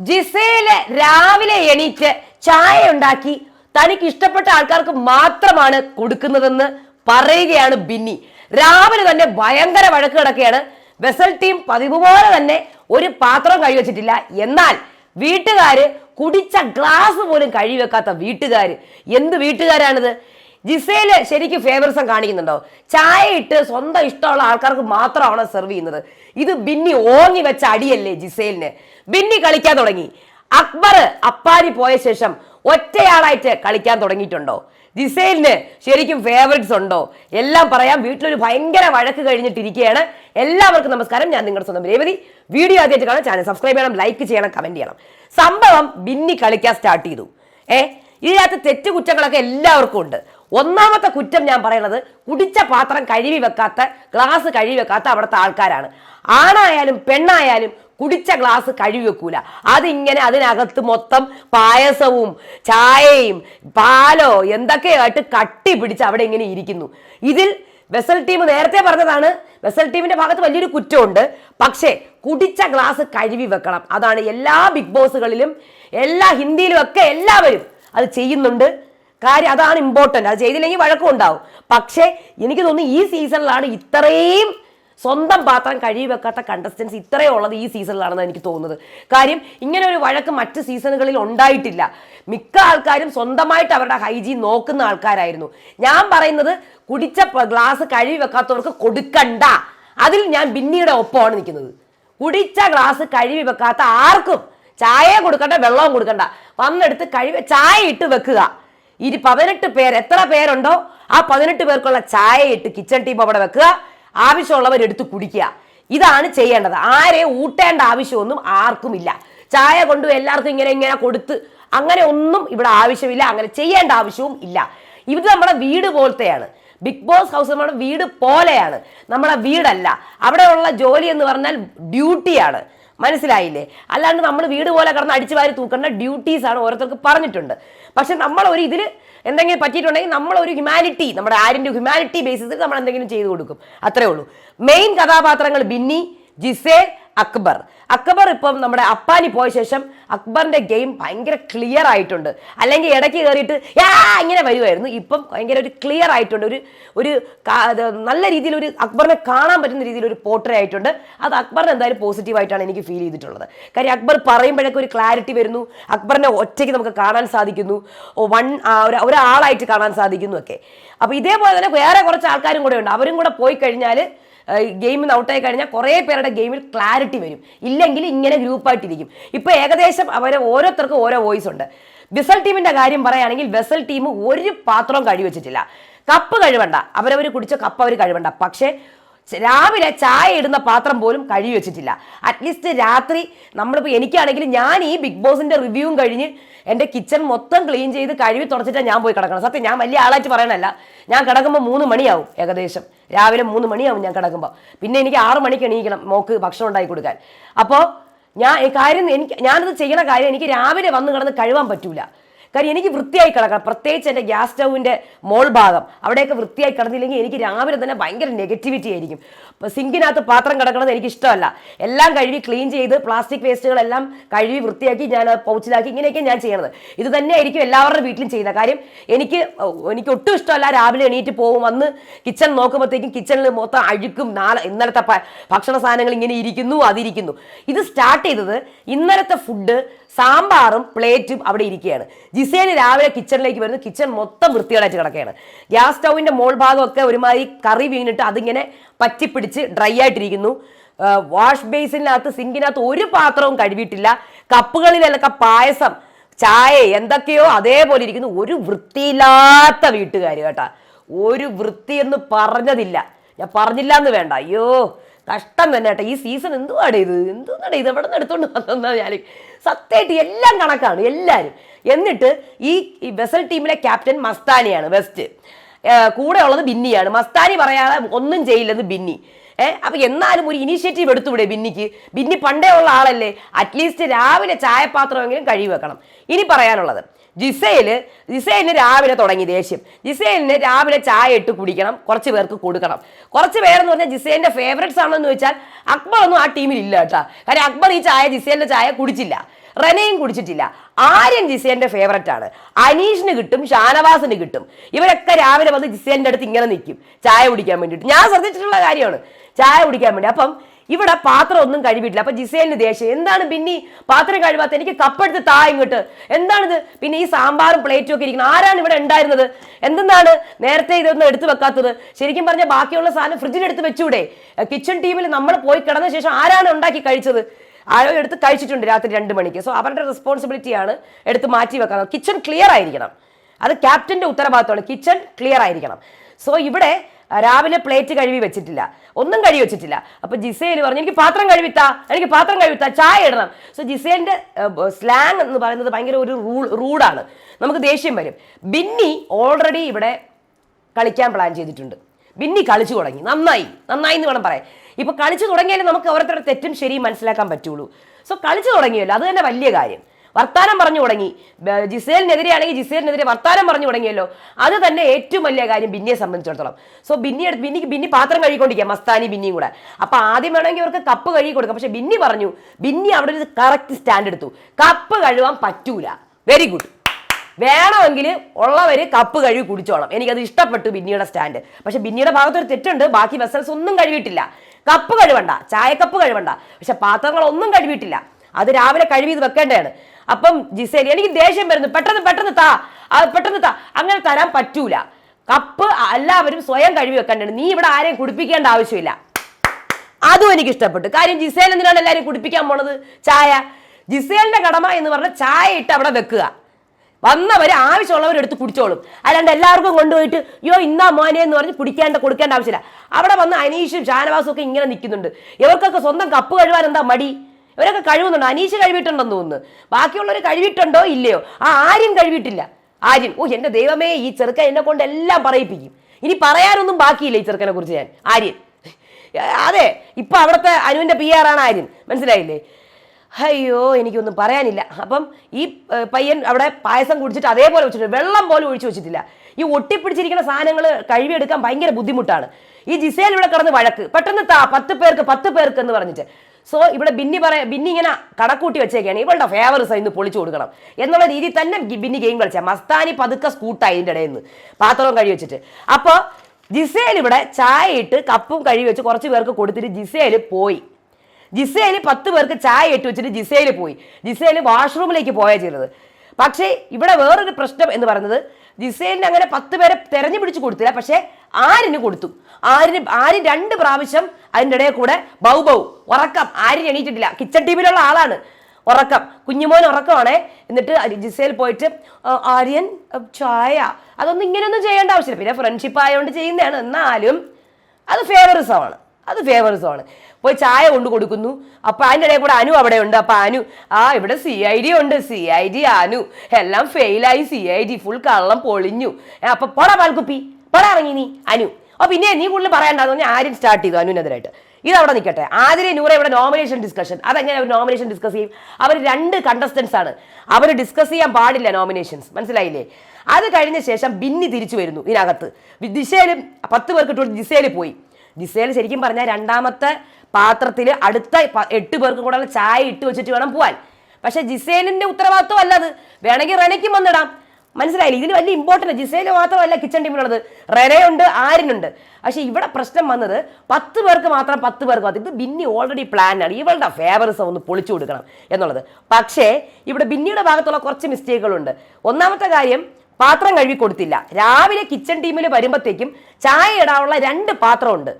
ജിസയിൽ രാവിലെ എണീറ്റ് ചായ ഉണ്ടാക്കി തനിക്ക് ഇഷ്ടപ്പെട്ട ആൾക്കാർക്ക് മാത്രമാണ് കൊടുക്കുന്നതെന്ന് പറയുകയാണ് ബിന്നി. രാവിലെ തന്നെ ഭയങ്കര വഴക്ക് കിടക്കുകയാണ്. വെസൽ ടീം പതിവ് പോലെ തന്നെ ഒരു പാത്രം കഴിവച്ചിട്ടില്ല എന്നാൽ വീട്ടുകാര് കുടിച്ച ഗ്ലാസ് പോലും കഴിവെക്കാത്ത വീട്ടുകാര്. എന്ത് വീട്ടുകാരാണിത്? ജിസയിൽ ശരിക്കും ഫേവറിസം കാണിക്കുന്നുണ്ടോ? ചായ ഇട്ട് സ്വന്തം ഇഷ്ടമുള്ള ആൾക്കാർക്ക് മാത്രമാണ് സെർവ് ചെയ്യുന്നത്? ഇത് ബിന്നി ഓങ്ങി വെച്ച അടിയല്ലേ ജിസേലിന്? ബിന്നി കളിക്കാൻ തുടങ്ങി. അക്ബർ അപ്പാരി പോയ ശേഷം ഒറ്റയാളായിട്ട് കളിക്കാൻ തുടങ്ങിയിട്ടുണ്ടോ? ജിസൈലിന് ശരിക്കും ഫേവറേറ്റ്സ് ഉണ്ടോ? എല്ലാം പറയാം. വീട്ടിലൊരു ഭയങ്കര വഴക്ക് കഴിഞ്ഞിട്ടിരിക്കുകയാണ്. എല്ലാവർക്കും നമസ്കാരം. ഞാൻ നിങ്ങളുടെ സ്വന്തം രേവതി. വീഡിയോ ആദ്യമായിട്ട് കാണാൻ ചാനൽ സബ്സ്ക്രൈബ് ചെയ്യണം ലൈക്ക് ചെയ്യണം കമന്റ് ചെയ്യണം. സംഭവം ബിന്നി കളിക്കാൻ സ്റ്റാർട്ട് ചെയ്തു. ഏ? ഇതിനകത്ത് തെറ്റ് കുറ്റങ്ങളൊക്കെ എല്ലാവർക്കും ഉണ്ട്. ഒന്നാമത്തെ കുറ്റം ഞാൻ പറയുന്നത് കുടിച്ച പാത്രം കഴുകി വെക്കാത്ത ഗ്ലാസ് കഴുകി വെക്കാത്ത അവിടുത്തെ ആൾക്കാരാണ്. ആണായാലും പെണ്ണായാലും കുടിച്ച ഗ്ലാസ് കഴുകി വെക്കൂല അതിങ്ങനെ അതിനകത്ത് മൊത്തം പായസവും ചായയും പാലോ എന്തൊക്കെയായിട്ട് കട്ടി പിടിച്ച് അവിടെ ഇങ്ങനെ ഇരിക്കുന്നു. ഇതിൽ വെസൽ ടീം നേരത്തെ പറഞ്ഞതാണ് വെസൽ ടീമിന്റെ ഭാഗത്ത് വലിയൊരു കുറ്റമുണ്ട്. പക്ഷേ കുടിച്ച ഗ്ലാസ് കഴുകി വെക്കണം. അതാണ് എല്ലാ ബിഗ് ബോസുകളിലും എല്ലാ ഹിന്ദിയിലും ഒക്കെ എല്ലാവരും അത് ചെയ്യുന്നുണ്ട്. കാര്യം അതാണ് ഇമ്പോർട്ടന്റ് അത് ചെയ്തില്ലെങ്കിൽ വഴക്കം ഉണ്ടാവും പക്ഷേ എനിക്ക് തോന്നുന്നു ഈ സീസണിലാണ് ഇത്രയും സ്വന്തം പാത്രം കഴുകി വെക്കാത്ത കണ്ടസ്റ്റൻസ് ഇത്രയേ ഉള്ളത് ഈ സീസണിലാണെന്ന് എനിക്ക് തോന്നുന്നത്. കാര്യം ഇങ്ങനെ ഒരു വഴക്ക് മറ്റ് സീസണുകളിൽ ഉണ്ടായിട്ടില്ല. മിക്ക ആൾക്കാരും സ്വന്തമായിട്ട് അവരുടെ ഹൈജീൻ നോക്കുന്ന ആൾക്കാരായിരുന്നു. ഞാൻ പറയുന്നത് കുടിച്ച ഗ്ലാസ് കഴുകി വെക്കാത്തവർക്ക് കൊടുക്കണ്ട. അതിൽ ഞാൻ ബിന്നിയുടെ ഒപ്പമാണ് നിൽക്കുന്നത്. കുടിച്ച ഗ്ലാസ് കഴുകി വെക്കാത്ത ആർക്കും ചായ കൊടുക്കണ്ട വെള്ളവും കൊടുക്കണ്ട. വന്നെടുത്ത് കഴിവ് ചായ ഇട്ട് വെക്കുക. ഇനി പതിനെട്ട് പേർ എത്ര പേരുണ്ടോ? ആ പതിനെട്ട് പേർക്കുള്ള ചായ ഇട്ട് കിച്ചൺ ടീം അവിടെ വെക്കുക. ആവശ്യമുള്ളവർ എടുത്ത് കുടിക്കുക. ഇതാണ് ചെയ്യേണ്ടത്. ആരെ ഊട്ടേണ്ട ആവശ്യമൊന്നും ആർക്കുമില്ല. ചായ കൊണ്ടു എല്ലാവർക്കും ഇങ്ങനെ ഇങ്ങനെ കൊടുത്ത് അങ്ങനെ ഒന്നും ഇവിടെ ആവശ്യമില്ല. അങ്ങനെ ചെയ്യേണ്ട ആവശ്യവും ഇല്ല. ഇത് നമ്മുടെ വീട് പോലത്തെയാണ്. ബിഗ് ബോസ് ഹൗസ് നമ്മുടെ വീട് പോലെയാണ്. നമ്മുടെ വീടല്ല. അവിടെയുള്ള ജോലി എന്ന് പറഞ്ഞാൽ ഡ്യൂട്ടിയാണ്. മനസ്സിലായില്ലേ? അല്ലാണ്ട് നമ്മൾ വീട് പോലെ കിടന്ന് അടിച്ചു വാരി തൂക്കേണ്ട ഡ്യൂട്ടീസാണ് ഓരോരുത്തർക്ക് പറഞ്ഞിട്ടുണ്ട്. പക്ഷെ നമ്മൾ ഒരു ഇതിൽ എന്തെങ്കിലും പറ്റിയിട്ടുണ്ടെങ്കിൽ നമ്മൾ ഒരു ഹ്യൂമാനിറ്റി നമ്മുടെ ആരിന്റെ ഹ്യൂമാനിറ്റി ബേസിസിൽ നമ്മൾ എന്തെങ്കിലും ചെയ്തു കൊടുക്കും. അത്രേ ഉള്ളൂ. മെയിൻ കഥാപാത്രങ്ങൾ ബിന്നി ജിസേൽ അക്ബർ. അക്ബർ ഇപ്പം നമ്മുടെ അപ്പാനി പോയ ശേഷം അക്ബറിന്റെ ഗെയിം ഭയങ്കര ക്ലിയർ ആയിട്ടുണ്ട്. അല്ലെങ്കിൽ ഇടയ്ക്ക് കയറിയിട്ട് യാ! ഇങ്ങനെ വരുമായിരുന്നു ഇപ്പം ഭയങ്കര ഒരു ക്ലിയർ ആയിട്ടുണ്ട്. ഒരു ഒരു നല്ല രീതിയിൽ ഒരു അക്ബറിനെ കാണാൻ പറ്റുന്ന രീതിയിൽ ഒരു പോർട്രേ ആയിട്ടുണ്ട്. അത് അക്ബറിന് എന്തായാലും പോസിറ്റീവ് ആയിട്ടാണ് എനിക്ക് ഫീൽ ചെയ്തിട്ടുള്ളത്. കാര്യം അക്ബർ പറയുമ്പോഴൊക്കെ ഒരു ക്ലാരിറ്റി വരുന്നു. അക്ബറിനെ ഒറ്റയ്ക്ക് നമുക്ക് കാണാൻ സാധിക്കുന്നു. വൺ ഒരാളായിട്ട് കാണാൻ സാധിക്കുന്നു ഒക്കെ. അപ്പോൾ ഇതേപോലെ തന്നെ വേറെ കുറച്ച് ആൾക്കാരും കൂടെ ഉണ്ട്. അവരും കൂടെ പോയി കഴിഞ്ഞാൽ ഗെയിമിൽ ഔട്ടായി കഴിഞ്ഞാൽ കുറേ പേരുടെ ഗെയിമിൽ ക്ലാരിറ്റി വരും. ഇല്ലെങ്കിൽ ഇങ്ങനെ ഗ്രൂപ്പായിട്ടിരിക്കും ഇപ്പോൾ ഏകദേശം അവരെ ഓരോരുത്തർക്കും ഓരോ വോയിസ് ഉണ്ട്. വെസൽ ടീമിന്റെ കാര്യം പറയുകയാണെങ്കിൽ വെസൽ ടീം ഒരു പാത്രവും കഴിവെച്ചിട്ടില്ല കപ്പ് കഴിവണ്ട. അവരവർ കുടിച്ച കപ്പ് അവർ കഴിവണ്ട. പക്ഷേ രാവിലെ ചായ ഇടുന്ന പാത്രം പോലും കഴുകി വെച്ചിട്ടില്ല. അറ്റ്ലീസ്റ്റ് രാത്രി നമ്മളിപ്പോൾ എനിക്കാണെങ്കിൽ ഞാൻ ഈ ബിഗ് ബോസിന്റെ റിവ്യൂവും കഴിഞ്ഞ് എന്റെ കിച്ചൺ മൊത്തം ക്ലീൻ ചെയ്ത് കഴുകി തുടച്ചിട്ടാണ് ഞാൻ പോയി കിടക്കണം സത്യം ഞാൻ വലിയ ആളായിട്ട് പറയണല്ല ഞാൻ കിടക്കുമ്പോൾ മൂന്ന് മണിയാവും ഏകദേശം. രാവിലെ മൂന്ന് മണിയാവും ഞാൻ കിടക്കുമ്പോൾ പിന്നെ എനിക്ക് ആറ് മണിക്ക് എണീക്കണം മോക്ക് ഭക്ഷണം ഉണ്ടാക്കി കൊടുക്കാൻ. അപ്പോൾ ഞാൻ കാര്യം എനിക്ക് ഞാനത് ചെയ്യണ കാര്യം എനിക്ക് രാവിലെ വന്ന് കിടന്ന് കഴുകാൻ പറ്റൂല. കാര്യം എനിക്ക് വൃത്തിയായി കിടക്കണം. പ്രത്യേകിച്ച് എന്റെ ഗ്യാസ് സ്റ്റൗവിന്റെ മോൾ ഭാഗം. അവിടെയൊക്കെ വൃത്തിയായി കിടന്നില്ലെങ്കിൽ എനിക്ക് രാവിലെ തന്നെ ഭയങ്കര നെഗറ്റിവിറ്റി ആയിരിക്കും. അപ്പോൾ സിങ്കിനകത്ത് പാത്രം കിടക്കണത് എനിക്ക് ഇഷ്ടമല്ല എല്ലാം കഴുകി ക്ലീൻ ചെയ്ത് പ്ലാസ്റ്റിക് വേസ്റ്റുകളെല്ലാം കഴുകി വൃത്തിയാക്കി ഞാൻ പൗച്ചിലാക്കി ഇങ്ങനെയൊക്കെ ഞാൻ ചെയ്യണത്. ഇത് തന്നെയായിരിക്കും എല്ലാവരുടെ വീട്ടിലും ചെയ്യുന്നത്. കാര്യം എനിക്ക് എനിക്ക് ഒട്ടും ഇഷ്ടമല്ല രാവിലെ എണീറ്റ് പോകും വന്ന് കിച്ചൺ നോക്കുമ്പോഴത്തേക്കും കിച്ചണിൽ മൊത്തം അഴുക്കും നാളെ ഇന്നലത്തെ ഭക്ഷണ സാധനങ്ങൾ ഇങ്ങനെ ഇരിക്കുന്നു അതിരിക്കുന്നു. ഇത് സ്റ്റാർട്ട് ചെയ്തത് ഇന്നലത്തെ ഫുഡ് സാമ്പാറും പ്ലേറ്റും അവിടെ ഇരിക്കുകയാണ്. ജിസേന് രാവിലെ കിച്ചണിലേക്ക് വരുന്നു കിച്ചൺ മൊത്തം വൃത്തികേടായിട്ട് കിടക്കുകയാണ്. ഗ്യാസ് സ്റ്റൗവിന്റെ മോൾ ഭാഗമൊക്കെ ഒരുമാതിരി കറി വീണിട്ട് അതിങ്ങനെ പറ്റിപ്പിടിച്ച് ഡ്രൈ ആയിട്ടിരിക്കുന്നു. വാഷ് ബേസിനകത്ത് സിങ്കിനകത്ത് ഒരു പാത്രവും കഴുകിയിട്ടില്ല. കപ്പുകളിലൊക്കെ പായസം ചായ എന്തൊക്കെയോ അതേപോലെ ഇരിക്കുന്നു. ഒരു വൃത്തിയില്ലാത്ത വീട്ടുകാർ കേട്ടാ. ഒരു വൃത്തിയെന്ന് പറഞ്ഞതില്ല. ഞാൻ പറഞ്ഞില്ല എന്ന് വേണ്ട. അയ്യോ കഷ്ടം തന്നെ കേട്ടോ. ഈ സീസൺ എന്തുവാടേ ഇത്? എന്തുവാടേ ഇത്? എവിടെ നിന്ന് എടുത്തോണ്ട് വന്നെന്നാ ഞാൻ സത്യമായിട്ട് എല്ലാം കണക്കാണ് എല്ലാവരും എന്നിട്ട് ഈ വെസൽ ടീമിലെ ക്യാപ്റ്റൻ മസ്താനിയാണ് വെസ്റ്റ് കൂടെ ഉള്ളത് ബിന്നിയാണ്. മസ്താനി പറയാതെ ഒന്നും ചെയ്യില്ലെന്ന് ബിന്നി. ഏഹ് അപ്പൊ എന്നാലും ഒരു ഇനീഷ്യേറ്റീവ് എടുത്തുവിടെ ബിന്നിക്ക്. ബിന്നി പണ്ടേ ഉള്ള ആളല്ലേ. അറ്റ്ലീസ്റ്റ് രാവിലെ ചായപാത്രമെങ്കിലും കഴുകി വെക്കണം. ഇനി പറയാനുള്ളത്. ജിസയിൽ ജിസയിലിന് രാവിലെ തുടങ്ങി ദേഷ്യം. ജിസയിലിന് രാവിലെ ചായ ഇട്ട് കുടിക്കണം കുറച്ച് പേർക്ക് കൊടുക്കണം. കുറച്ച് പേരെന്ന് പറഞ്ഞാൽ ജിസേലിന്റെ ഫേവറേറ്റ്സ് ആണെന്ന് വെച്ചാൽ അക്ബർ ഒന്നും ആ ടീമിൽ ഇല്ല കേട്ടോ. കാര്യം അക്ബർ ഈ ചായ ജിസേലിന്റെ ചായ കുടിച്ചില്ല. റെനയും കുടിച്ചിട്ടില്ല. ആര്യൻ ജിസേന്റെ ഫേവററ്റ് ആണ്. അനീഷിന് കിട്ടും ഷാനവാസിന് കിട്ടും. ഇവരൊക്കെ രാവിലെ വന്ന് ജിസേന്റെ അടുത്ത് ഇങ്ങനെ നിൽക്കും. ചായ കുടിക്കാൻ വേണ്ടിയിട്ട്. ഞാൻ ശ്രദ്ധിച്ചിട്ടുള്ള കാര്യമാണ്. ചായ കുടിക്കാൻ വേണ്ടി. അപ്പം ഇവിടെ പാത്രം ഒന്നും കഴിവിട്ടില്ല അപ്പൊ ജിസേലിന് ദേഷ്യം. എന്താണ് പിന്നെ പാത്രം കഴിവാത്ത എനിക്ക് കപ്പെടുത്ത് താ ഇങ്ങോട്ട്. എന്താണിത്? പിന്നെ ഈ സാമ്പാറും പ്ലേറ്റും ഒക്കെ ഇരിക്കുന്നത്. ആരാണ് ഇവിടെ ഉണ്ടായിരുന്നത്? എന്തെന്നാണ് നേരത്തെ ഇതൊന്നും എടുത്തു വെക്കാത്തത്? ശരിക്കും പറഞ്ഞാൽ ബാക്കിയുള്ള സാധനം ഫ്രിഡ്ജിൽ എടുത്ത് വെച്ചൂടെ. കിച്ചൺ ടീമിൽ നമ്മൾ പോയി കിടന്ന ശേഷം ആരാണ് ഉണ്ടാക്കി കഴിച്ചത്? ആരോ എടുത്ത് കഴിച്ചിട്ടുണ്ട് രാത്രി രണ്ട് മണിക്ക്. സോ അവരുടെ റെസ്പോൺസിബിലിറ്റിയാണ് എടുത്ത് മാറ്റി വെക്കാൻ. കിച്ചൺ ക്ലിയർ ആയിരിക്കണം. അത് ക്യാപ്റ്റന്റെ ഉത്തരവാദിത്തമാണ് കിച്ചൺ ക്ലിയർ ആയിരിക്കണം. സോ ഇവിടെ രാവിലെ പ്ലേറ്റ് കഴുകി വെച്ചിട്ടില്ല. ഒന്നും കഴുകി വെച്ചിട്ടില്ല. അപ്പൊ ജിസേൽ പറഞ്ഞു എനിക്ക് പാത്രം കഴുകിത്താ എനിക്ക് പാത്രം കഴുകിത്താ ചായ ഇടണം. സോ ജിസേലിന്റെ സ്ലാങ് എന്ന് പറയുന്നത് ഭയങ്കര ഒരു റൂൾ റൂഡാണ്. നമുക്ക് ദേഷ്യം വരും. ബിന്നി ഓൾറെഡി ഇവിടെ കളിക്കാൻ പ്ലാൻ ചെയ്തിട്ടുണ്ട്. ബിന്നി കളിച്ചു തുടങ്ങി. നന്നായി. നന്നായി എന്ന് വേണം പറയാൻ. ഇപ്പൊ കളിച്ചു തുടങ്ങിയാലേ നമുക്ക് ഓരോരുത്തരുടെ തെറ്റും ശരിയും മനസ്സിലാക്കാൻ പറ്റുള്ളൂ. സോ കളിച്ചു തുടങ്ങിയല്ലോ. അത് തന്നെ വലിയ കാര്യം. വർത്താനം പറഞ്ഞു തുടങ്ങി. ജിസേലിനെതിരെയാണെങ്കിൽ ജിസേലിനെതിരെ വർത്താനം പറഞ്ഞു തുടങ്ങിയല്ലോ. അത് തന്നെ ഏറ്റവും വലിയ കാര്യം ബിന്നിയെ സംബന്ധിച്ചിടത്തോളം. സോ ബിന്നി എടുത്ത് ബിന്നിക്ക് ബിന്നി പാത്രം കഴുകിക്കൊണ്ടിരിക്കുക മസ്താനി ബിന്നിയും കൂടെ. അപ്പൊ ആദ്യം വേണമെങ്കിൽ അവർക്ക് കപ്പ് കഴുകി കൊടുക്കാം. പക്ഷെ ബിന്നി പറഞ്ഞു ബിന്നി അവിടെ ഒരു കറക്റ്റ് സ്റ്റാൻഡ് എടുത്തു. കപ്പ് കഴുകാൻ പറ്റൂല. വെരി ഗുഡ് വേണമെങ്കിൽ ഉള്ളവർ കപ്പ് കഴുകി കുടിച്ചോളാം. എനിക്കത് ഇഷ്ടപ്പെട്ടു ബിന്നിയുടെ സ്റ്റാൻഡ് പക്ഷെ ബിന്നിയുടെ ഭാഗത്ത് ഒരു തെറ്റുണ്ട്. ബാക്കി വെസൽസ് ഒന്നും കഴുകിയിട്ടില്ല. കപ്പ് കഴുവണ്ട. ചായക്കപ്പ് കഴുവണ്ട. പക്ഷെ പാത്രങ്ങളൊന്നും കഴുകിയിട്ടില്ല. അത് രാവിലെ കഴുകി ഇത് വെക്കേണ്ടതാണ്. അപ്പം ജിസേലി എനിക്ക് ദേഷ്യം വരുന്നു. പെട്ടെന്ന് പെട്ടെന്ന് താ. പെട്ടെന്ന് താ. അങ്ങനെ തരാൻ പറ്റൂല. കപ്പ് എല്ലാവരും സ്വയം കഴുകി വെക്കേണ്ടത് നീ ഇവിടെ ആരെയും കുടിപ്പിക്കേണ്ട ആവശ്യമില്ല. അതും എനിക്ക് ഇഷ്ടപ്പെട്ടു. കാര്യം ജിസേൽ എന്തിനാണ് എല്ലാവരും കുടിപ്പിക്കാൻ പോണത്? ചായ. ജിസേലിന്റെ കടമ എന്ന് പറഞ്ഞ ചായ ഇട്ട് അവിടെ വെക്കുക. വന്നവർ ആവശ്യമുള്ളവർ എടുത്ത് കുടിച്ചോളും. അല്ലാണ്ട് എല്ലാവർക്കും കൊണ്ടുപോയിട്ട് യോ ഇന്നാ മോനെ എന്ന് പറഞ്ഞ് കുടിക്കേണ്ട കൊടുക്കേണ്ട ആവശ്യമില്ല. അവിടെ വന്ന് അനീഷും ഷാനവാസും ഒക്കെ ഇങ്ങനെ നിൽക്കുന്നുണ്ട്. ഇവർക്കൊക്കെ സ്വന്തം കപ്പ് കഴുകാൻ എന്താ മടി? ഇവരൊക്കെ കഴിവുന്നുണ്ട്? അനീഷ് കഴിവിട്ടുണ്ടെന്ന് തോന്നുന്നു. ബാക്കിയുള്ളവർ കഴിവിട്ടുണ്ടോ? ഇല്ലയോ. ആ ആര്യം കഴിവിട്ടില്ല. ആര്യൻ. ഓ എന്റെ ദൈവമേ ഈ ചെറുക്കൻ എന്നെ കൊണ്ട് എല്ലാം പറയിപ്പിക്കും. ഇനി പറയാനൊന്നും ബാക്കിയില്ല ഈ ചെറുക്കനെ കുറിച്ച് ഞാൻ. ആര്യൻ. അതെ ഇപ്പൊ അവിടുത്തെ അനുവിന്റെ പി ആർ ആണ് ആര്യൻ. മനസ്സിലായില്ലേ? അയ്യോ എനിക്കൊന്നും പറയാനില്ല. അപ്പം ഈ പയ്യൻ അവിടെ പായസം കുടിച്ചിട്ട് അതേപോലെ വെച്ചിട്ട് വെള്ളം പോലും ഒഴിച്ചു വെച്ചിട്ടില്ല. ഈ ഒട്ടിപ്പിടിച്ചിരിക്കുന്ന സാധനങ്ങൾ കഴുകിയെടുക്കാൻ ഭയങ്കര ബുദ്ധിമുട്ടാണ്. ഈ ജിസേൽ ഇവിടെ കിടന്ന് വഴക്ക്. പെട്ടെന്ന് താ പത്ത് പേർക്ക് പത്ത് പേർക്ക് എന്ന് പറഞ്ഞിട്ട്. സോ ഇവിടെ ബിന്നി പറയ ബിന്നി ഇങ്ങനെ കണക്കൂട്ടി വെച്ചേക്കാണ്. ഇവളുടെ ഫേവറസ് ഇന്ന് പൊളിച്ചു കൊടുക്കണം. എന്നുള്ള രീതിയിൽ തന്നെ ബിന്നി ഗെയിം കളിച്ച. മസ്താനി പതുക്കെ സ്കൂട്ടായി ഇതിന്റെ ഇടയിൽ നിന്ന് പാത്രവും കഴി വെച്ചിട്ട്. അപ്പോൾ ജിസേൽ ഇവിടെ ചായ ഇട്ട് കപ്പും കഴുകി വെച്ച് കുറച്ച് പേർക്ക് കൊടുത്തിട്ട് ജിസേൽ പോയി. ജിസേൽ പത്ത് പേർക്ക് ചായ ഇട്ട് വെച്ചിട്ട് ജിസേൽ പോയി. ജിസേൽ വാഷ്റൂമിലേക്ക് പോയാ ചെയ്തത്. പക്ഷേ ഇവിടെ വേറൊരു പ്രശ്നം എന്ന് പറയുന്നത് ജിസേലിന് അങ്ങനെ പത്ത് പേരെ തെരഞ്ഞു പിടിച്ച് കൊടുത്തില്ല. പക്ഷേ ആരിന് കൊടുത്തു? ആരിന് ആര് രണ്ട് പ്രാവശ്യം അതിന്റെ ഇടയിൽ കൂടെ ബൗ ബൗ ഉറക്കം. ആരും എണീറ്റിട്ടില്ല. കിച്ചൺ ടീമിലുള്ള ആളാണ്. ഉറക്കം. കുഞ്ഞുമോൻ ഉറക്കമാണേ. എന്നിട്ട് ജിസയിൽ പോയിട്ട് ആര്യൻ ചായ. അതൊന്നും ഇങ്ങനെയൊന്നും ചെയ്യേണ്ട ആവശ്യമില്ല. പിന്നെ ഫ്രണ്ട്ഷിപ്പ് ആയതുകൊണ്ട് ചെയ്യുന്നതാണ്. എന്നാലും അത് ഫേവറിസമാണ് അത് ഫേവറിസമാണ് പോയി ചായ കൊണ്ട് കൊടുക്കുന്നു. അപ്പൊ അതിന്റെ ഇടയിൽ കൂടെ അനു അവിടെ ഉണ്ട്. അപ്പൊ അനു ആ ഇവിടെ സി ഐ ഡി ഉണ്ട്. C I D Anu. എല്ലാം ഫെയിലായി സി ഐ ഡി ഫുൾ കള്ളം പൊളിഞ്ഞു. അപ്പൊ പൊട പാൽക്കുപ്പി. ഇറങ്ങി നീ അനു. അപ്പൊ പിന്നെ നീ കൂടുതൽ പറയണ്ടെന്ന് പറഞ്ഞാൽ ആരും സ്റ്റാർട്ട് ചെയ്തു അനുവിനെതിരായിട്ട്. ഇത് അവിടെ നിൽക്കട്ടെ ആതിരെ നൂറെ ഇവിടെ നോമിനേഷൻ ഡിസ്കഷൻ അതെങ്ങനെ അവർ നോമിനേഷൻ ഡിസ്കസ് ചെയ്യും? അവർ രണ്ട് കണ്ടസ്റ്റൻസ് ആണ്. അവർ ഡിസ്കസ് ചെയ്യാൻ പാടില്ല നോമിനേഷൻസ് മനസ്സിലായില്ലേ? അത് കഴിഞ്ഞ ശേഷം ബിന്നി തിരിച്ചു വരുന്നു ഇതിനകത്ത്. ദിശയിൽ പത്ത് പേർക്ക് ഇട്ടുകൊണ്ട് ദിശയിൽ പോയി. ദിശയിൽ ശരിക്കും പറഞ്ഞാൽ രണ്ടാമത്തെ പാത്രത്തിൽ അടുത്ത എട്ട് പേർക്കും കൂടെ ചായ ഇട്ട് വെച്ചിട്ട് വേണം പോവാൻ. പക്ഷെ ജിസേലിന്റെ ഉത്തരവാദിത്വം അല്ല അത്. വേണമെങ്കിൽ റെനയ്ക്കും വന്നിടാം. മനസ്സിലായില്ലേ? ഇതിന് വലിയ ഇമ്പോർട്ടന്റ് ജിസേൽ മാത്രമല്ല കിച്ചൺ ടീമിലുള്ളത് റെനയുണ്ട് ആരിനുണ്ട് പക്ഷേ ഇവിടെ പ്രശ്നം വന്നത് പത്ത് പേർക്ക് മാത്രം പത്ത് പേർക്ക് മാത്രം. ഇത് ബിന്നി ഓൾറെഡി പ്ലാൻ ആണ്. ഇവളുടെ ഫേവറസ് ഒന്ന് പൊളിച്ചു കൊടുക്കണം എന്നുള്ളത്. പക്ഷേ ഇവിടെ ബിന്നിയുടെ ഭാഗത്തുള്ള കുറച്ച് മിസ്റ്റേക്കുകളുണ്ട് ഒന്നാമത്തെ കാര്യം പാത്രം കഴുകി കൊടുത്തില്ല. രാവിലെ കിച്ചൺ ടീമിൽ വരുമ്പോഴത്തേക്കും ചായ ഇടാനുള്ള രണ്ട് പാത്രമുണ്ട്.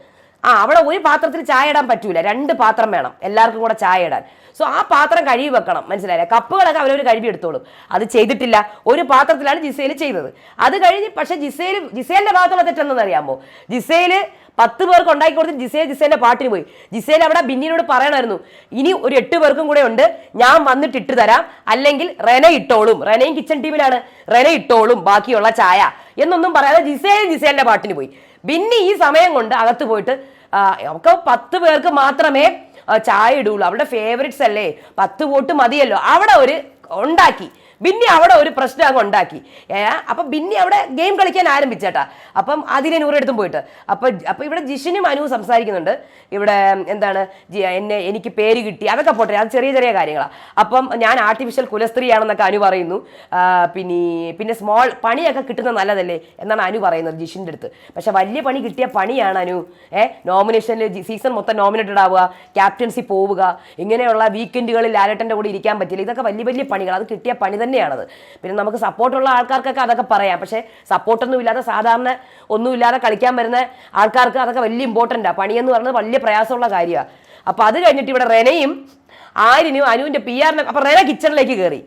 ആ അവിടെ ഒരു പാത്രത്തിൽ ചായ ഇടാൻ പറ്റൂല. രണ്ട് പാത്രം വേണം. എല്ലാവർക്കും കൂടെ ചായ ഇടാൻ. സോ ആ പാത്രം കഴുകി വെക്കണം. മനസ്സിലായില്ലേ? കപ്പുകളൊക്കെ അവരവർ കഴുകി എടുത്തോളും. അത് ചെയ്തിട്ടില്ല. ഒരു പാത്രത്തിലാണ് ജിസേൽ ചെയ്തത്. അത് കഴിഞ്ഞ് പക്ഷേ ജിസേൽ ജിസേലിന്റെ ഭാഗത്തുള്ള തെറ്റെന്തെന്ന് അറിയാമോ? ജിസേൽ പത്ത് പേർക്ക് ഉണ്ടാക്കി കൊടുത്ത് ജിസേൽ ജിസേലിന്റെ പാട്ടിന് പോയി. ജിസേൽ അവിടെ ബിന്നിനോട് പറയണമായിരുന്നു ഇനി ഒരു എട്ട് പേർക്കും കൂടെ ഉണ്ട്. ഞാൻ വന്നിട്ട് ഇട്ട് തരാം. അല്ലെങ്കിൽ റെന ഇട്ടോളും. റെനയും കിച്ചൺ ടീമിലാണ്. റെന ഇട്ടോളും ബാക്കിയുള്ള ചായ. എന്നൊന്നും പറയാതെ ജിസേൽ ജിസേലിന്റെ പാട്ടിന് പോയി. ബിന്നി ഈ സമയം കൊണ്ട് അകത്ത് പോയിട്ട് ഒക്കെ പത്ത് പേർക്ക് മാത്രമേ ചായ ഇടുള്ളൂ. അവരുടെ ഫേവറേറ്റ്സ് അല്ലേ? പത്ത് വോട്ട് മതിയല്ലോ. അവിടെ ഒരു ഉണ്ടാക്കി. ബിന്നി അവിടെ ഒരു പ്രശ്നം അങ്ങ് ഉണ്ടാക്കി. ഏ അപ്പൊ ബിന്നി അവിടെ ഗെയിം കളിക്കാൻ ആരംഭിച്ചേട്ടാ. അപ്പം അതിനെ നൂറെടുത്തും പോയിട്ട്. അപ്പൊ അപ്പൊ ഇവിടെ ജിഷിനും അനു സംസാരിക്കുന്നുണ്ട്. ഇവിടെ എന്താണ് എന്നെ എനിക്ക് പേര് കിട്ടി. അതൊക്കെ പോട്ടെ അത് ചെറിയ ചെറിയ കാര്യങ്ങളാണ് അപ്പം ഞാൻ ആർട്ടിഫിഷ്യൽ കുലസ്ത്രീയാണെന്നൊക്കെ അനു പറയുന്നു. പിന്നെ പിന്നെ സ്മോൾ പണിയൊക്കെ കിട്ടുന്നത് നല്ലതല്ലേ എന്നാണ് അനു പറയുന്നത് ജിഷിന്റെ അടുത്ത്. പക്ഷെ വലിയ പണി കിട്ടിയ പണിയാണ് അനു. ഏ നോമിനേഷനിൽ സീസൺ മൊത്തം നോമിനേറ്റഡ് ആവുക ക്യാപ്റ്റൻസി പോവുക ഇങ്ങനെയുള്ള വീക്കെൻഡുകളിൽ ലാലട്ടന്റെ കൂടെ ഇരിക്കാൻ പറ്റില്ല. ഇതൊക്കെ വലിയ വലിയ പണികൾ അത് കിട്ടിയ പണി തന്നെയാണത്. പിന്നെ നമുക്ക് സപ്പോർട്ടുള്ള ആൾക്കാർക്കൊക്കെ അതൊക്കെ പറയാം. പക്ഷേ സപ്പോർട്ടൊന്നും ഇല്ലാതെ സാധാരണ ഒന്നുമില്ലാതെ കളിക്കാൻ വരുന്ന ആൾക്കാർക്ക് അതൊക്കെ വലിയ ഇമ്പോർട്ടന്റാണ് പണിയെന്ന് പറയുന്നത് വലിയ പ്രയാസമുള്ള കാര്യമാണ് അപ്പോൾ അത് കഴിഞ്ഞിട്ട് ഇവിടെ റെനയും ആര്യനും അനുവിന്റെ പി ആറിനെ അപ്പോൾ റെന കിച്ചണിലേക്ക് കയറി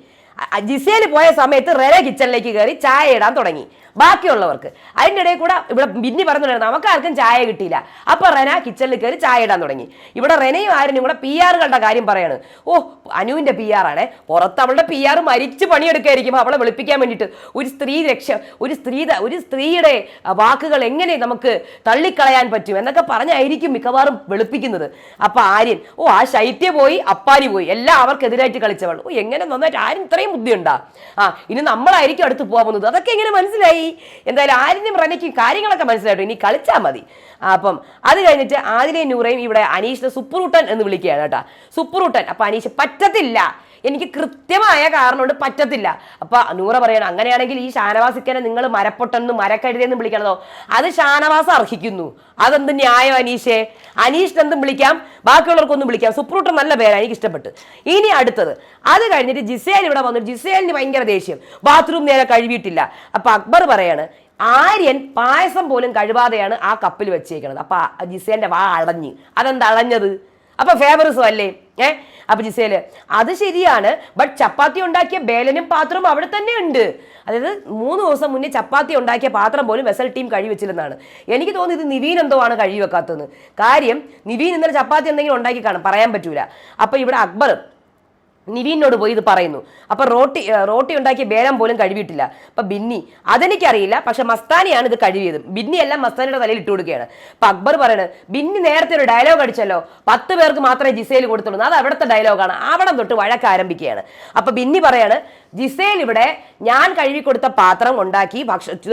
ജിസേൽ പോയ സമയത്ത് റെന കിച്ചണിലേക്ക് കയറി ചായ ഇടാൻ തുടങ്ങി. ബാക്കിയുള്ളവർക്ക്. അതിന്റെ ഇടയിൽ കൂടെ ഇവിടെ ബിന്നി പറഞ്ഞിട്ടുണ്ട് നമുക്ക് ആർക്കും ചായ കിട്ടിയില്ല. അപ്പൊ റെന കിച്ചണിൽ കയറി ചായ ഇടാൻ തുടങ്ങി. ഇവിടെ റെനയും ആര്യനും കൂടെ പി ആറുകളുടെ കാര്യം പറയാണ്. ഓ അനുവിന്റെ പി ആർ ആണേ പുറത്ത് അവളുടെ പി ആർ മരിച്ച് പണിയെടുക്കായിരിക്കും. അവളെ വെളുപ്പിക്കാൻ വേണ്ടിയിട്ട് ഒരു സ്ത്രീ രക്ഷ ഒരു സ്ത്രീ ഒരു സ്ത്രീയുടെ വാക്കുകൾ എങ്ങനെ നമുക്ക് തള്ളിക്കളയാൻ പറ്റും? എന്നൊക്കെ പറഞ്ഞായിരിക്കും മിക്കവാറും വെളുപ്പിക്കുന്നത്. അപ്പൊ ആര്യൻ ഓ ആ ശൈത്യ പോയി അപ്പാരി പോയി. എല്ലാം അവർക്കെതിരായിട്ട് കളിച്ചവൾ. ഓ എങ്ങനെ നന്നായിട്ട് ആര്യൻ ഇത്രയും ബുദ്ധിയുണ്ടാ. ആ ഇനി നമ്മളായിരിക്കും അടുത്ത് പോകാൻ പോകുന്നത്. അതൊക്കെ എങ്ങനെ മനസ്സിലായി? എന്തായാലും ആരിനും റനയ്ക്കും കാര്യങ്ങളൊക്കെ മനസ്സിലായിട്ടു ഇനി കളിച്ചാൽ മതി. അപ്പം അത് കഴിഞ്ഞിട്ട് ആദിലേ നൂറയും ഇവിടെ അനീഷിനെ സുപ്പുറൂട്ടൻ എന്ന് വിളിക്കുകയാണ് കേട്ടാ. സുപ്പുറൂട്ടൻ. അപ്പൊ അനീഷ് പറ്റത്തില്ല. എനിക്ക് കൃത്യമായ കാരണം കൊണ്ട് പറ്റത്തില്ല. അപ്പൊ നൂറ പറയണം അങ്ങനെയാണെങ്കിൽ ഈ ഷാനവാസിക്കനെ നിങ്ങൾ മരപ്പൊട്ടെന്ന് മരക്കഴുതെന്ന് വിളിക്കണതോ? അത് ഷാനവാസ് അർഹിക്കുന്നു. അതെന്ത് ന്യായം അനീഷേ? അനീഷിന് എന്തും വിളിക്കാം ബാക്കിയുള്ളവർക്കൊന്നും വിളിക്കാം. സുപ്രൂട്ടർ നല്ല പേരാണ് എനിക്ക് ഇഷ്ടപ്പെട്ടു ഇനി അടുത്തത് അത് കഴിഞ്ഞിട്ട് ജിസേൽ ഇവിടെ വന്നു. ജിസേലിന് ഭയങ്കര ദേഷ്യം. ബാത്റൂം നേരെ കഴുകിയിട്ടില്ല. അപ്പൊ അക്ബർ പറയാണ് ആര്യൻ പായസം പോലും കഴുകാതെയാണ് ആ കപ്പിൽ വെച്ചേക്കുന്നത് അപ്പൊ ജിസേലിന്റെ വാ അടഞ്ഞ്. അതെന്താ അടഞ്ഞത്? അപ്പൊ ഫേവറിസം അല്ലേ? ഏ? അപ്പൊ ജിസേൽ അത് ശരിയാണ്. ബട്ട് ചപ്പാത്തി ഉണ്ടാക്കിയ ബേലനും പാത്രവും അവിടെ തന്നെ ഉണ്ട്. അതായത് മൂന്ന് ദിവസം മുന്നേ ചപ്പാത്തി ഉണ്ടാക്കിയ പാത്രം പോലും വെസൽ ടീം കഴി വെച്ചില്ലെന്നാണ്. എനിക്ക് തോന്നുന്നത് ഇത് നിവീൻ എന്തോ ആണ് കഴിവെക്കാത്തതെന്ന് കാര്യം നിവീൻ ഇന്നലെ ചപ്പാത്തി എന്തെങ്കിലും ഉണ്ടാക്കി കാണും. പറയാൻ പറ്റൂല. അപ്പൊ ഇവിടെ അക്ബർ നിവീനോട് പോയി ഇത് പറയുന്നു. അപ്പൊ റോട്ടി റോട്ടി ഉണ്ടാക്കിയ ബേരം പോലും കഴുകിയിട്ടില്ല. അപ്പൊ ബിന്നി അതെനിക്കറിയില്ല പക്ഷെ മസ്താനിയാണ് ഇത് കഴുകിയത്. ബിന്നി എല്ലാം മസ്താനിയുടെ തലയിൽ ഇട്ട് കൊടുക്കുകയാണ്. അപ്പൊ അക്ബർ പറയുന്നത് ബിന്നി നേരത്തെ ഒരു ഡയലോഗ് അടിച്ചല്ലോ. പത്ത് പേർക്ക് മാത്രമേ ജിസയിൽ കൊടുത്തുള്ളൂ. അത് അവിടുത്തെ ഡയലോഗാണ്. അവിടെ തൊട്ട് വഴക്ക് ആരംഭിക്കുകയാണ്. അപ്പൊ ബിന്നി പറയാണ് ജിസേൽ ഇവിടെ ഞാൻ കഴുകി കൊടുത്ത പാത്രം ഉണ്ടാക്കി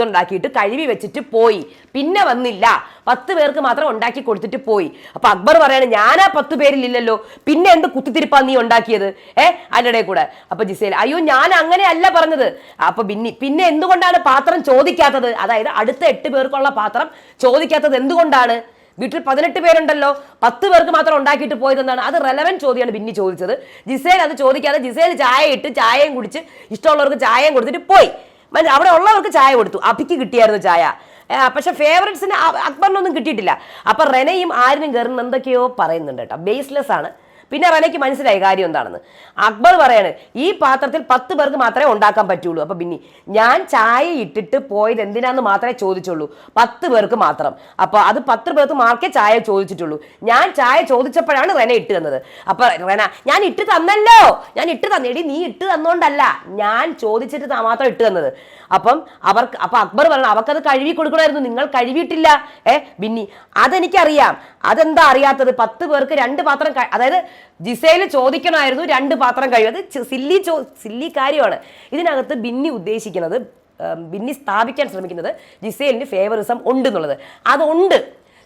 ഉണ്ടാക്കിയിട്ട് കഴുകി വെച്ചിട്ട് പോയി. പിന്നെ വന്നില്ല. പത്ത് പേർക്ക് മാത്രം ഉണ്ടാക്കി കൊടുത്തിട്ട് പോയി. അപ്പൊ അക്ബർ പറയാണ് ഞാൻ ആ പത്ത് പേരിലില്ലല്ലോ. പിന്നെ എന്ത് കുത്തിത്തിരിപ്പാ നീ ഉണ്ടാക്കിയത്? ഏ അതിനിടെ കൂടെ. അപ്പൊ ജിസേൽ അയ്യോ ഞാൻ അങ്ങനെയല്ല പറഞ്ഞത്. അപ്പൊ പിന്നെ പിന്നെ എന്തുകൊണ്ടാണ് പാത്രം ചോദിക്കാത്തത്? അതായത് അടുത്ത എട്ട് പേർക്കുള്ള പാത്രം ചോദിക്കാത്തത് എന്തുകൊണ്ടാണ്? വീട്ടിൽ പതിനെട്ട് പേരുണ്ടല്ലോ പത്ത് പേർക്ക് മാത്രം ഉണ്ടാക്കിയിട്ട് പോയതെന്നാണ്. അത് റെലവന്റ് ചോദ്യമാണ് പിന്നെ ചോദിച്ചത്. ജിസേൽ അത് ചോദിക്കാതെ ജിസേൽ ചായ ഇട്ട് ചായയും കുടിച്ച് ഇഷ്ടമുള്ളവർക്ക് ചായയും കൊടുത്തിട്ട് പോയി. മനസ്സിൽ അവിടെ ഉള്ളവർക്ക് ചായ കൊടുത്തു. അഭിക്ക് കിട്ടിയായിരുന്നു ചായ. പക്ഷെ ഫേവറേറ്റ്സിന് അക്ബറിനൊന്നും കിട്ടിയിട്ടില്ല. അപ്പൊ റെനയും ആരിനും കയറുന്ന എന്തൊക്കെയോ പറയുന്നുണ്ട് കേട്ടോ. ബേസ്ലെസ് ആണ്. പിന്നെ റനയ്ക്ക് മനസ്സിലായി കാര്യം എന്താണെന്ന്. അക്ബർ പറയാണ് ഈ പാത്രത്തിൽ പത്ത് പേർക്ക് മാത്രമേ ഉണ്ടാക്കാൻ പറ്റുള്ളൂ. അപ്പൊ പിന്നെ ഞാൻ ചായ ഇട്ടിട്ട് പോയത് എന്തിനാന്ന് മാത്രമേ ചോദിച്ചുള്ളൂ. പത്ത് പേർക്ക് മാത്രം. അപ്പൊ അത് പത്ത് പേർക്ക് മാർക്കേ ചായ ചോദിച്ചിട്ടുള്ളൂ. ഞാൻ ചായ ചോദിച്ചപ്പോഴാണ് റെന ഇട്ട് തന്നത്. അപ്പൊ റെന ഞാൻ ഇട്ട് തന്നല്ലോ. ഞാൻ ഇട്ട് തന്നെടി നീ ഇട്ട് തന്നോണ്ടല്ല. ഞാൻ ചോദിച്ചിട്ട് മാത്രം ഇട്ട് തന്നത്. അപ്പം അവർക്ക് അപ്പൊ അക്ബർ പറഞ്ഞു അവർക്കത് കഴുകി കൊടുക്കണമായിരുന്നു നിങ്ങൾ കഴുകിയിട്ടില്ല. ഏ ബിന്നി അതെനിക്കറിയാം. അതെന്താ അറിയാത്തത്? പത്ത് പേർക്ക് രണ്ട് പാത്രം അതായത് ജിസേൽ ചോദിക്കണമായിരുന്നു രണ്ട് പാത്രം കഴിയും അത് സില്ലി ചോ സില്ലി കാര്യമാണ്. ഇതിനകത്ത് ബിന്നി ഉദ്ദേശിക്കുന്നത് ബിന്നി സ്ഥാപിക്കാൻ ശ്രമിക്കുന്നത് ജിസേലിന് ഫേവറിസം ഉണ്ട് എന്നുള്ളത് അതുണ്ട്.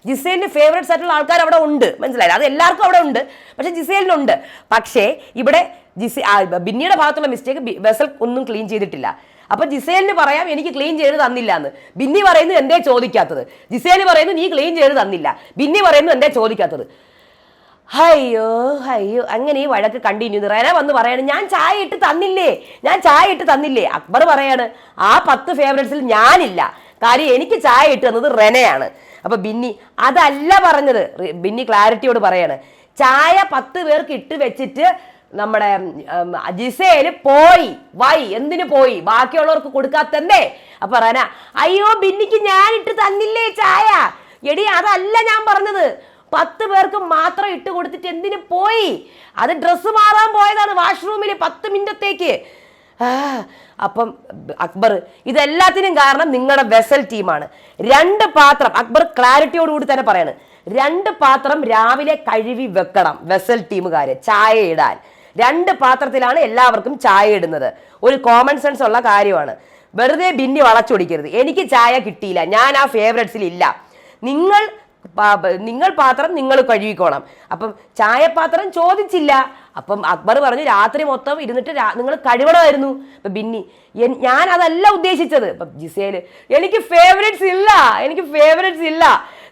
ജിസേലിന് ഫേവറേറ്റ്സ് ആയിട്ടുള്ള ആൾക്കാർ അവിടെ ഉണ്ട്. മനസ്സിലായില്ല? അത് എല്ലാവർക്കും അവിടെ ഉണ്ട്. പക്ഷെ ജിസേലിനുണ്ട്. പക്ഷേ ഇവിടെ ജിസേ ബിന്നിയുടെ ഭാഗത്തുള്ള മിസ്റ്റേക്ക് വെസൽ ഒന്നും ക്ലീൻ ചെയ്തിട്ടില്ല. അപ്പൊ ജിസേലിന് പറയാം എനിക്ക് ക്ലീൻ ചെയ്ത് തന്നില്ല എന്ന് ബിന്നി പറയുന്നു എന്തേ ചോദിക്കാത്തത്? ജിസേൽ പറയുന്നു നീ ക്ലീൻ ചെയ്ത് തന്നില്ല. ബിന്നി പറയുന്നു എന്തേ ചോദിക്കാത്തത്? അയ്യോ അയ്യോ. അങ്ങനെ ഈ വഴക്ക് കണ്ടിന്യൂ റെന വന്ന് പറയാണ് ഞാൻ ചായ ഇട്ട് തന്നില്ലേ? ഞാൻ ചായ ഇട്ട് തന്നില്ലേ? അക്ബർ പറയാണ് ആ പത്ത് ഫേവറേറ്റ്സിൽ ഞാനില്ല. കാര്യം എനിക്ക് ചായ ഇട്ട് തന്നത് റെനയാണ്. അപ്പൊ ബിന്നി അതല്ല പറഞ്ഞത്. ബിന്നി ക്ലാരിറ്റിയോട് പറയാണ് ചായ പത്ത് പേർക്ക് ഇട്ട് വെച്ചിട്ട് നമ്മുടെ ഉം, ജിസേൽ പോയി വൈ എന്തിനു പോയി? ബാക്കിയുള്ളവർക്ക് കൊടുക്കാത്തന്നേ. അപ്പൊ റന അയ്യോ ബിന്നിക്ക് ഞാൻ ഇട്ട് തന്നില്ലേ ചായ? എടി അതല്ല ഞാൻ പറഞ്ഞത്. പത്ത് പേർക്ക് മാത്രം ഇട്ട് കൊടുത്തിട്ട് എന്തിനു പോയി? അത് ഡ്രസ്സ് മാറാൻ പോയതാണ് വാഷ്റൂമിൽ പത്ത് മിനിറ്റത്തേക്ക്. അപ്പം അക്ബർ ഇതെല്ലാത്തിനും കാരണം നിങ്ങളുടെ വെസൽ ടീമാണ്. രണ്ട് പാത്രം അക്ബർ ക്ലാരിറ്റിയോടുകൂടി തന്നെ പറയാണ്. രണ്ട് പാത്രം രാവിലെ കഴുകി വെക്കണം വെസൽ ടീമുകാരെ ചായ ഇടാൻ. രണ്ട് പാത്രത്തിലാണ് എല്ലാവർക്കും ചായ ഇടുന്നത്. ഒരു കോമൺ സെൻസ് ഉള്ള കാര്യമാണ്. വെറുതെ ബിന്നി വളച്ചൊടിക്കരുത്. എനിക്ക് ചായ കിട്ടിയില്ല. ഞാൻ ആ ഫേവറേറ്റ്സിൽ ഇല്ല. നിങ്ങൾ നിങ്ങൾ പാത്രം നിങ്ങൾ കഴുകിക്കോണം. അപ്പം ചായപാത്രം ചോദിച്ചില്ല. അപ്പം അക്ബർ പറഞ്ഞു രാത്രി മൊത്തം ഇരുന്നിട്ട് നിങ്ങൾ കഴിവണമായിരുന്നു ഇപ്പൊ ബിന്നി ഞാൻ അതല്ല ഉദ്ദേശിച്ചത്. ഇപ്പം ജിസേൽ എനിക്ക് ഫേവറേറ്റ്സ് ഇല്ല. എനിക്ക് ഫേവറേറ്റ്സ് ഇല്ല.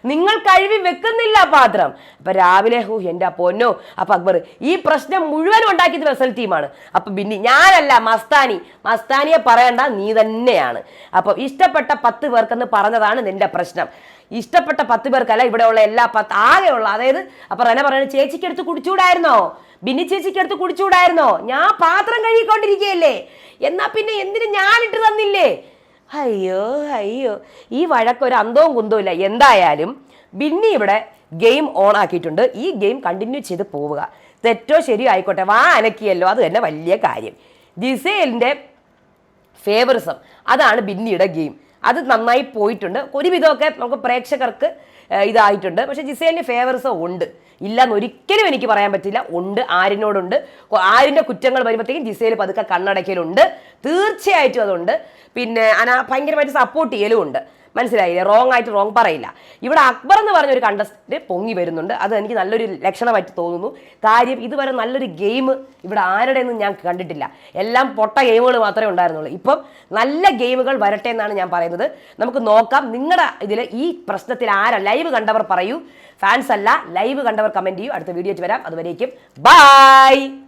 നിങ്ങൾ കഴുകി വെക്കുന്നില്ല പാത്രം. അപ്പൊ രാവിലെ ഹു എന്റെ പൊന്നോ. അപ്പൊ അക്ബർ ഈ പ്രശ്നം മുഴുവൻ ഉണ്ടാക്കിയത് വെസൽ ടീമാണ്. അപ്പൊ ബിന്നി ഞാനല്ല മസ്താനി. മസ്താനിയെ പറയണ്ട നീ തന്നെയാണ്. അപ്പൊ ഇഷ്ടപ്പെട്ട പത്ത് പേർക്കെന്ന് പറഞ്ഞതാണ് നിന്റെ പ്രശ്നം. ഇഷ്ടപ്പെട്ട പത്ത് പേർക്കല്ല ഇവിടെയുള്ള എല്ലാ പത്ത് ആകെയുള്ള അതായത് അപ്പൊ റന പറയുന്നത് ചേച്ചിക്ക് എടുത്ത് കുടിച്ചുകൂടായിരുന്നോ ബിന്നി ചേച്ചിക്ക് എടുത്ത് കുടിച്ചുകൂടായിരുന്നോ ഞാൻ പാത്രം കഴുകിക്കൊണ്ടിരിക്കുകയല്ലേ എന്നാ പിന്നെ എന്തിനു ഇട്ട് തന്നില്ലേ? അയ്യോ അയ്യോ. ഈ വഴക്കൊരു അന്തവും കുന്തവും ഇല്ല. എന്തായാലും ബിന്നി ഇവിടെ ഗെയിം ഓൺ ആക്കിയിട്ടുണ്ട്. ഈ ഗെയിം കണ്ടിന്യൂ ചെയ്ത് പോവുക. തെറ്റോ ശരിയോ ആയിക്കോട്ടെ. വാ അനക്കിയല്ലോ. അത് തന്നെ വലിയ കാര്യം. ജിസേലിന്റെ ഫേവറിസം. അതാണ് ബിന്നിയുടെ ഗെയിം. അത് നന്നായി പോയിട്ടുണ്ട്. ഒരുവിധമൊക്കെ നമുക്ക് പ്രേക്ഷകർക്ക് ഇതായിട്ടുണ്ട്. പക്ഷേ ജിസേലിന് ഫേവറിസം ഉണ്ട്. ഇല്ലെന്ന് ഒരിക്കലും എനിക്ക് പറയാൻ പറ്റില്ല. ഉണ്ട് ആരിനോടുണ്ട് ആരിന്റെ കുറ്റങ്ങൾ വരുമ്പോഴത്തേക്കും ജിസയിൽ പതുക്കെ കണ്ണടയ്ക്കലുണ്ട്. തീർച്ചയായിട്ടും അതുണ്ട്. പിന്നെ അനാ ഭയങ്കരമായിട്ട് സപ്പോർട്ട് ചെയ്യലും ഉണ്ട് മനസ്സിലായില്ലേ? റോങ് ആയിട്ട് റോങ് പറയില്ല. ഇവിടെ അക്ബർ എന്ന് പറഞ്ഞ ഒരു കണ്ടസ്റ്റന്റ് പൊങ്ങി വരുന്നുണ്ട്. അത് എനിക്ക് നല്ലൊരു ലക്ഷണമായിട്ട് തോന്നുന്നു. കാര്യം ഇതുവരെ നല്ലൊരു ഗെയിം ഇവിടെ ആരുടെയൊന്നും ഞാൻ കണ്ടിട്ടില്ല. എല്ലാം പൊട്ട ഗെയിമുകൾ മാത്രമേ ഉണ്ടായിരുന്നുള്ളൂ. ഇപ്പം നല്ല ഗെയിമുകൾ വരട്ടെ എന്നാണ് ഞാൻ പറയുന്നത്. നമുക്ക് നോക്കാം. നിങ്ങളുടെ ഇതിൽ ഈ പ്രശ്നത്തിൽ ആരാ ലൈവ് കണ്ടവർ പറയൂ. ഫാൻസ് അല്ല ലൈവ് കണ്ടവർ കമന്റ് ചെയ്യും. അടുത്ത വീഡിയോ വരാം. അതുവരേക്കും ബൈ